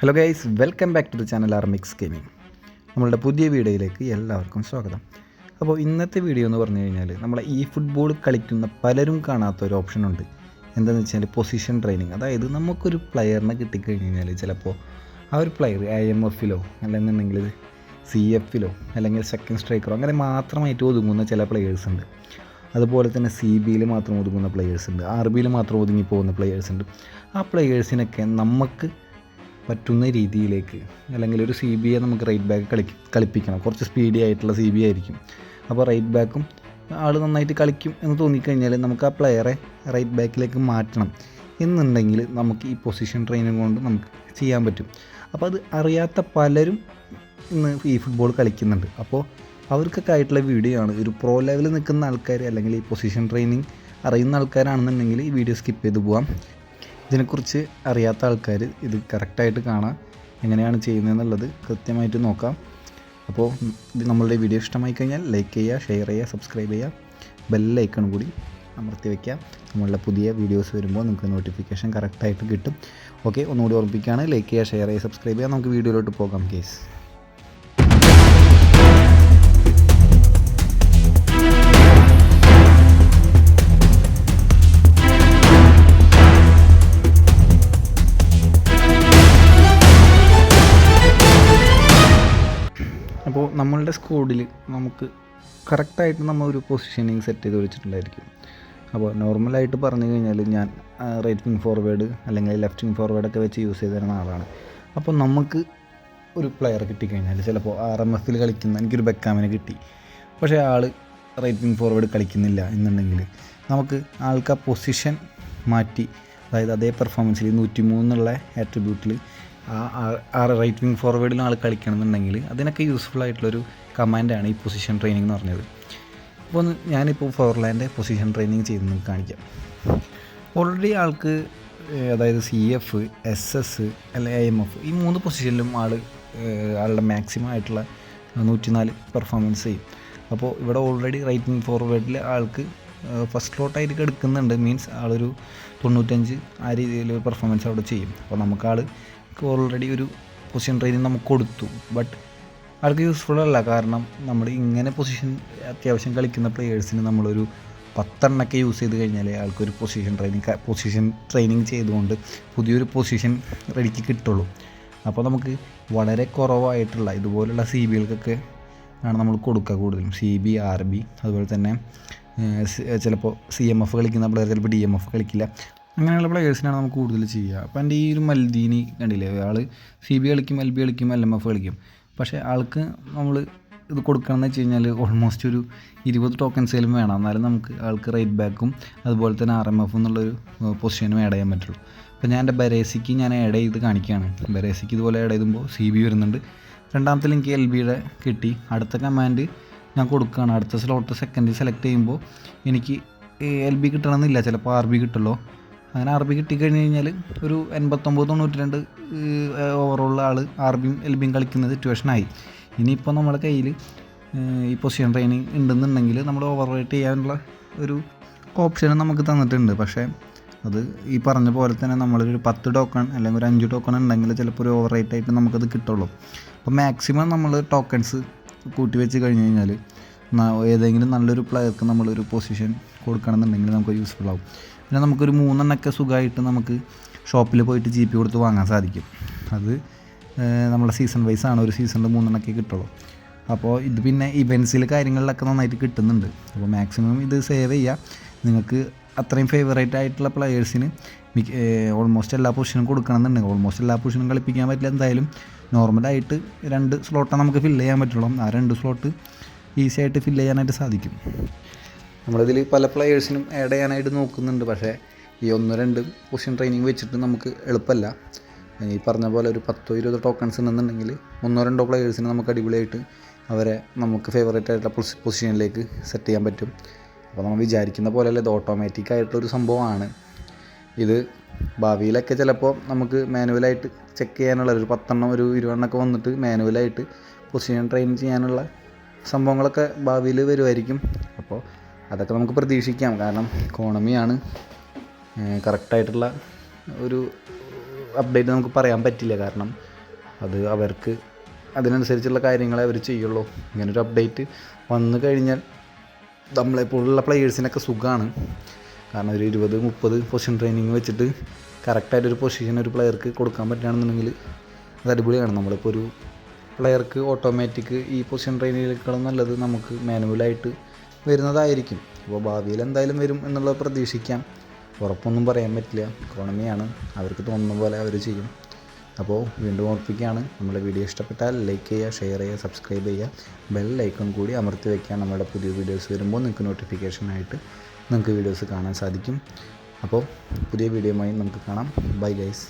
Hello guys welcome back to the channel Armix gaming നമ്മളുടെ പുതിയ വീഡിയോയിലേക്ക് എല്ലാവർക്കും സ്വാഗതം. അപ്പോൾ ഇന്നത്തെ വീഡിയോ എന്ന് പറഞ്ഞു കഴിഞ്ഞാൽ നമ്മളെ ഈ ഫുട്ബോൾ കളിക്കുന്ന പലരും കാണാത്ത ഒരു ഓപ്ഷൻ ഉണ്ട്. എന്താണെന്ന് വെച്ചാൽ പൊസിഷൻ ട്രെയിനിങ് അതായത് നമുക്കൊരു പ്ലെയറിനെ കിട്ടിക്കഴിഞ്ഞ് കഴിഞ്ഞാൽ ചിലപ്പോൾ ആ ഒരു പ്ലെയർ ഐ എം എഫിലോ അല്ലെന്നുണ്ടെങ്കിൽ സി എഫിലോ അല്ലെങ്കിൽ സെക്കൻഡ് സ്ട്രൈക്കറോ അങ്ങനെ മാത്രമായിട്ട് ഒതുങ്ങുന്ന ചില പ്ലെയേഴ്സ് ഉണ്ട്. അതുപോലെ തന്നെ സി ബിയിൽ മാത്രം ഒതുങ്ങുന്ന പ്ലെയേഴ്സ് ഉണ്ട്. ആർ ബിയിൽ മാത്രം ഒതുങ്ങി പോകുന്ന പ്ലെയേഴ്സ് ഉണ്ട്. ആ പ്ലെയേഴ്സിനൊക്കെ നമുക്ക് പറ്റുന്ന രീതിയിലേക്ക് അല്ലെങ്കിൽ ഒരു സി ബി എ നമുക്ക് റൈറ്റ് ബാക്ക് കളി കളിപ്പിക്കണം. കുറച്ച് സ്പീഡി ആയിട്ടുള്ള സി ബി ആയിരിക്കും. അപ്പോൾ റൈറ്റ് ബാക്കും ആൾ നന്നായിട്ട് കളിക്കും എന്ന് തോന്നിക്കഴിഞ്ഞാൽ നമുക്ക് ആ പ്ലെയറെ റൈറ്റ് ബാക്കിലേക്ക് മാറ്റണം എന്നുണ്ടെങ്കിൽ നമുക്ക് ഈ പൊസിഷൻ ട്രെയിനിങ് കൊണ്ട് നമുക്ക് ചെയ്യാൻ പറ്റും. അപ്പോൾ അത് അറിയാത്ത പലരും ഇന്ന് ഈ ഫുട്ബോൾ കളിക്കുന്നുണ്ട്. അപ്പോൾ അവർക്കൊക്കെ ആയിട്ടുള്ള വീഡിയോ ആണ്. ഒരു പ്രോ ലെവലിൽ നിൽക്കുന്ന ആൾക്കാർ അല്ലെങ്കിൽ ഈ പൊസിഷൻ ട്രെയിനിങ് അറിയുന്ന ആൾക്കാരാണെന്നുണ്ടെങ്കിൽ ഈ വീഡിയോ സ്കിപ്പ് ചെയ്ത് പോവാം. ഇതിനെക്കുറിച്ച് അറിയാത്ത ആൾക്കാർ ഇത് കറക്റ്റായിട്ട് കാണാം എങ്ങനെയാണ് ചെയ്യുന്നതെന്നുള്ളത് കൃത്യമായിട്ട് നോക്കാം. അപ്പോൾ ഇത് നമ്മളുടെ വീഡിയോ ഇഷ്ടമായി കഴിഞ്ഞാൽ ലൈക്ക് ചെയ്യുക ഷെയർ ചെയ്യുക സബ്സ്ക്രൈബ് ചെയ്യുക. ബെല്ലൈക്കൺ കൂടി അമർത്തി വയ്ക്കുക. നമ്മളുടെ പുതിയ വീഡിയോസ് വരുമ്പോൾ നിങ്ങൾക്ക് നോട്ടിഫിക്കേഷൻ കറക്റ്റായിട്ട് കിട്ടും. ഓക്കെ ഒന്നുകൂടി ഓർമ്മിപ്പിക്കുകയാണ്. ലൈക്ക് ചെയ്യുക ഷെയർ ചെയ്യുക സബ്സ്ക്രൈബ് ചെയ്യുക. നമുക്ക് വീഡിയോയിലോട്ട് പോകാം കേസ് നമ്മളുടെ സ്കോഡിൽ നമുക്ക് കറക്റ്റായിട്ട് നമ്മൾ ഒരു പൊസിഷനിങ് സെറ്റ് ചെയ്ത് വെച്ചിട്ടുണ്ടായിരിക്കും. അപ്പോൾ നോർമലായിട്ട് പറഞ്ഞു കഴിഞ്ഞാൽ ഞാൻ റൈറ്റ് വിങ് ഫോർവേഡ് അല്ലെങ്കിൽ ലെഫ്റ്റ് വിങ് ഫോർവേഡൊക്കെ വെച്ച് യൂസ് ചെയ്ത് തരുന്ന ആളാണ്. അപ്പോൾ നമുക്ക് ഒരു പ്ലെയർ കിട്ടിക്കഴിഞ്ഞാൽ ചിലപ്പോൾ ആർ എം എഫിൽ കളിക്കുന്ന എനിക്കൊരു ബെക്കാമിനെ കിട്ടി. പക്ഷേ ആൾ റൈറ്റ് വിങ് ഫോർവേഡ് കളിക്കുന്നില്ല എന്നുണ്ടെങ്കിൽ നമുക്ക് ആൾക്ക് പൊസിഷൻ മാറ്റി അതായത് അതേ പെർഫോമൻസിൽ നൂറ്റി മൂന്നുള്ള ആട്രിബ്യൂട്ടിൽ ആ റൈറ്റ് വിങ് ഫോർവേഡിലും ആൾ കളിക്കണമെന്നുണ്ടെങ്കിൽ അതിനൊക്കെ യൂസ്ഫുൾ ആയിട്ടുള്ളൊരു കമാൻഡാണ് ഈ പൊസിഷൻ ട്രെയിനിങ് എന്ന് പറഞ്ഞത്. അപ്പോൾ ഞാനിപ്പോൾ ഫോർലാൻഡ് പൊസിഷൻ ട്രെയിനിങ് ചെയ്ത് നിങ്ങൾക്ക് കാണിക്കാം. ഓൾറെഡി ആൾക്ക് അതായത് സി എഫ് എസ് എസ് അല്ലെ എം എഫ് ഈ മൂന്ന് പൊസിഷനിലും ആൾ ആളുടെ മാക്സിമം ആയിട്ടുള്ള നൂറ്റിനാല് പെർഫോമൻസ് ചെയ്യും. അപ്പോൾ ഇവിടെ ഓൾറെഡി റൈറ്റ് വിങ് ഫോർവേഡിൽ ആൾക്ക് ഫസ്റ്റ് സ്ലോട്ടായിരിക്കും എടുക്കുന്നുണ്ട്. മീൻസ് ആളൊരു തൊണ്ണൂറ്റഞ്ച് ആ രീതിയിൽ പെർഫോമൻസ് അവിടെ ചെയ്യും. അപ്പോൾ നമുക്ക് ഓൾറെഡി ഒരു പൊസിഷൻ ട്രെയിനിങ് നമുക്ക് കൊടുത്തു. ബട്ട് ആൾക്ക് യൂസ്ഫുൾ അല്ല. കാരണം നമ്മൾ ഇങ്ങനെ പൊസിഷൻ അത്യാവശ്യം കളിക്കുന്ന പ്ലെയേഴ്സിന് നമ്മളൊരു പത്തെണ്ണൊക്കെ യൂസ് ചെയ്ത് കഴിഞ്ഞാൽ ആൾക്കൊരു പൊസിഷൻ ട്രെയിനിങ് പൊസിഷൻ ട്രെയിനിങ് ചെയ്തുകൊണ്ട് പുതിയൊരു പൊസിഷൻ റെഡിക്ക് കിട്ടുള്ളൂ. അപ്പോൾ നമുക്ക് വളരെ കുറവായിട്ടുള്ള ഇതുപോലുള്ള സി ബികൾക്കൊക്കെ ആണ് നമ്മൾ കൊടുക്കുക കൂടുതലും. സി ബി ആർ ബി അതുപോലെ തന്നെ ചിലപ്പോൾ സി എം എഫ് കളിക്കുന്ന പ്ലെയർ ചിലപ്പോൾ ഡി എം എഫ് കളിക്കില്ല. അങ്ങനെയുള്ള പ്ലെയേഴ്സിനാണ് നമുക്ക് കൂടുതൽ ചെയ്യുക. അപ്പോൾ എന്റെ ഈ ഒരു മൽദീനി കണ്ടില്ലേ ആൾ സി ബി കളിക്കും എൽ ബി കളിക്കും എൽ എം എഫ് കളിക്കും. പക്ഷേ ആൾക്ക് നമ്മൾ ഇത് കൊടുക്കണം എന്ന് വെച്ച് കഴിഞ്ഞാൽ ഓൾമോസ്റ്റ് ഒരു ഇരുപത് ടോക്കൺസേലും വേണം. എന്നാലും നമുക്ക് ആൾക്ക് റൈറ്റ് ബാക്കും അതുപോലെ തന്നെ ആർ എം എഫ് എന്നുള്ളൊരു പൊസിഷനും ആഡ് ചെയ്യാൻ പറ്റുള്ളൂ. അപ്പോൾ ഞാൻ എന്റെ ബരേസിക്ക് ഞാൻ ആഡ് ചെയ്ത് കാണിക്കുകയാണ്. ബരേസിക്ക് ഇതുപോലെ ആഡ് ചെയ്യുമ്പോൾ സി ബി വരുന്നുണ്ട്. രണ്ടാമത്തിൽ എനിക്ക് എൽ ബിയുടെ കിട്ടി. അടുത്ത കമാൻഡ് ഞാൻ കൊടുക്കുകയാണ്. അടുത്ത സ്ലോട്ട് സെക്കൻഡ് സെലക്ട് ചെയ്യുമ്പോൾ എനിക്ക് എൽ ബി കിട്ടണമെന്നില്ല. ചിലപ്പോൾ ആർ ബി കിട്ടുമല്ലോ. അങ്ങനെ ആർ ബി കിട്ടിക്കഴിഞ്ഞ് കഴിഞ്ഞാൽ ഒരു എൺപത്തൊമ്പത് തൊണ്ണൂറ്റി രണ്ട് ഓവറുള്ള ആൾ ആർ ബിയും എൽ ബിയും കളിക്കുന്ന സിറ്റുവേഷനായി ഇനിയിപ്പോൾ നമ്മുടെ കയ്യിൽ ഈ പൊസിഷൻ ട്രെയിനിങ് ഉണ്ടെന്നുണ്ടെങ്കിൽ നമ്മൾ ഓവർ റേറ്റ് ചെയ്യാനുള്ള ഒരു ഓപ്ഷൻ നമുക്ക് തന്നിട്ടുണ്ട്. പക്ഷേ അത് ഈ പറഞ്ഞ പോലെ തന്നെ നമ്മളൊരു പത്ത് ടോക്കൺ അല്ലെങ്കിൽ ഒരു അഞ്ച് ടോക്കൺ ഉണ്ടെങ്കിൽ ചിലപ്പോൾ ഒരു ഓവർ റേറ്റ് ആയിട്ട് നമുക്കത് കിട്ടുള്ളൂ. അപ്പോൾ മാക്സിമം നമ്മൾ ടോക്കൺസ് കൂട്ടി വെച്ച് കഴിഞ്ഞ് കഴിഞ്ഞാൽ ഏതെങ്കിലും നല്ലൊരു പ്ലെയർക്ക് നമ്മളൊരു പൊസിഷൻ കൊടുക്കണമെന്നുണ്ടെങ്കിൽ നമുക്ക് യൂസ്ഫുൾ ആവും. പിന്നെ നമുക്കൊരു മൂന്നെണ്ണമൊക്കെ സുഖമായിട്ട് നമുക്ക് ഷോപ്പിൽ പോയിട്ട് ജി പി കൊടുത്ത് വാങ്ങാൻ സാധിക്കും. അത് നമ്മളെ സീസൺ വൈസ് ആണ് ഒരു സീസണിൽ മൂന്നെണ്ണമൊക്കെ കിട്ടുള്ളൂ. അപ്പോൾ ഇത് പിന്നെ ഇവൻസിൽ കാര്യങ്ങളിലൊക്കെ നന്നായിട്ട് കിട്ടുന്നുണ്ട്. അപ്പോൾ മാക്സിമം ഇത് സേവ് ചെയ്യുക നിങ്ങൾക്ക് അത്രയും ഫേവറേറ്റ് ആയിട്ടുള്ള പ്ലെയേഴ്സിന് മിക്ക ഓൾമോസ്റ്റ് എല്ലാ പൊസിഷനും കൊടുക്കണമെന്നുണ്ടെങ്കിൽ ഓൾമോസ്റ്റ് എല്ലാ പൊസിഷനും കളിപ്പിക്കാൻ പറ്റില്ല. എന്തായാലും നോർമലായിട്ട് രണ്ട് സ്ലോട്ടാണ് നമുക്ക് ഫില്ല് ചെയ്യാൻ പറ്റുള്ളൂ. ആ രണ്ട് സ്ലോട്ട് ഈസി ആയിട്ട് ഫില്ല് ചെയ്യാനായിട്ട് സാധിക്കും. നമ്മളിതിൽ പല പ്ലെയേഴ്സിനും ആഡ് ചെയ്യാനായിട്ട് നോക്കുന്നുണ്ട്. പക്ഷേ ഈ ഒന്ന് രണ്ട് പൊസിഷൻ ട്രെയിനിങ് വെച്ചിട്ട് നമുക്ക് എളുപ്പമല്ല ഈ പറഞ്ഞ പോലെ ഒരു പത്തോ ഇരുപതോ ടോക്കൺസ് ഉണ്ടെന്നുണ്ടെങ്കിൽ ഒന്നോ രണ്ടോ പ്ലെയേഴ്സിന് നമുക്ക് അടിപൊളിയായിട്ട് അവരെ നമുക്ക് ഫേവറേറ്റ് ആയിട്ടുള്ള പൊസി- പൊസിഷനിലേക്ക് സെറ്റ് ചെയ്യാൻ പറ്റും. അപ്പോൾ നമ്മൾ വിചാരിക്കുന്ന പോലെയല്ല ഇത് ഓട്ടോമാറ്റിക് ആയിട്ടുള്ളൊരു സംഭവമാണ്. ഇത് ഭാവിയിലൊക്കെ ചിലപ്പോൾ നമുക്ക് മാനുവലായിട്ട് ചെക്ക് ചെയ്യാനുള്ള ഒരു പത്തെണ്ണം ഒരു ഇരുപതെണ്ണമൊക്കെ വന്നിട്ട് മാനുവലായിട്ട് പൊസിഷൻ ട്രെയിൻ ചെയ്യാനുള്ള സംഭവങ്ങളൊക്കെ ഭാവിയിൽ വരുമായിരിക്കും അപ്പോൾ അതൊക്കെ നമുക്ക് പ്രതീക്ഷിക്കാം. കാരണം ഇക്കോണമിയാണ് കറക്റ്റായിട്ടുള്ള ഒരു അപ്ഡേറ്റ് നമുക്ക് പറയാൻ പറ്റില്ല. കാരണം അത് അവർക്ക് അതിനനുസരിച്ചുള്ള കാര്യങ്ങളെ അവർ ചെയ്യുള്ളൂ. ഇങ്ങനൊരു അപ്ഡേറ്റ് വന്നു കഴിഞ്ഞാൽ നമ്മളെപ്പോലുള്ള പ്ലെയേഴ്സിനൊക്കെ സുഖമാണ് കാരണം ഒരു ഇരുപത് മുപ്പത് പൊസിഷൻ ട്രെയിനിങ് വെച്ചിട്ട് കറക്റ്റായിട്ടൊരു പൊസിഷൻ ഒരു പ്ലെയർക്ക് കൊടുക്കാൻ പറ്റുകയാണെന്നുണ്ടെങ്കിൽ അത് അടിപൊളിയാണ്. നമ്മളിപ്പോൾ ഒരു പ്ലെയർക്ക് ഓട്ടോമാറ്റിക് ഈ പൊസിഷൻ ട്രെയിനിങ്ങിലേക്കാളും നല്ലത് നമുക്ക് മാനുവലായിട്ട് വരുന്നതായിരിക്കും. അപ്പോൾ ഭാവിയിൽ എന്തായാലും വരും എന്നുള്ളത് പ്രതീക്ഷിക്കാം. ഉറപ്പൊന്നും പറയാൻ പറ്റില്ല. ഇക്കോണമിയാണ് അവർക്ക് തോന്നുന്ന പോലെ അവർ ചെയ്യും. അപ്പോൾ വീണ്ടും ഓർപ്പിക്കുകയാണ്. നമ്മുടെ വീഡിയോ ഇഷ്ടപ്പെട്ടാൽ ലൈക്ക് ചെയ്യുക ഷെയർ ചെയ്യുക സബ്സ്ക്രൈബ് ചെയ്യുക. ബെൽ ഐക്കൺ കൂടി അമർത്തി വയ്ക്കുക നമ്മുടെ പുതിയ വീഡിയോസ് വരുമ്പോൾ നിങ്ങൾക്ക് നോട്ടിഫിക്കേഷനായിട്ട് നിങ്ങൾക്ക് വീഡിയോസ് കാണാൻ സാധിക്കും. അപ്പോൾ പുതിയ വീഡിയോയുമായി നമുക്ക് കാണാം. Bye guys